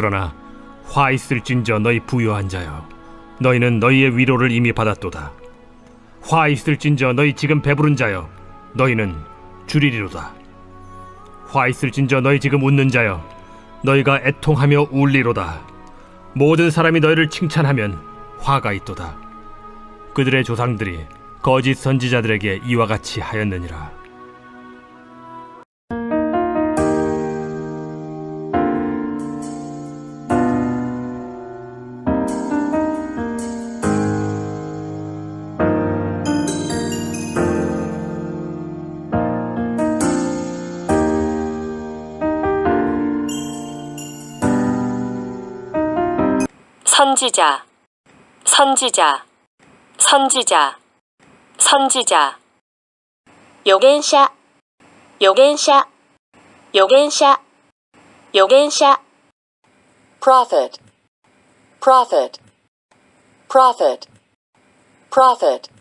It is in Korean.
그러나 화 있을진저 너희 부유한 자여 너희는 너희의 위로를 이미 받았도다. 화 있을진저 너희 지금 배부른 자여 너희는 줄이리로다. 화 있을진저 너희 지금 웃는 자여 너희가 애통하며 울리로다. 모든 사람이 너희를 칭찬하면 화가 있도다. 그들의 조상들이 거짓 선지자들에게 이와 같이 하였느니라 선지자, 선지자, 선지자, 선지자. 요겐샤, 요겐샤, 요겐샤, 요겐샤. prophet, prophet, prophet, prophet.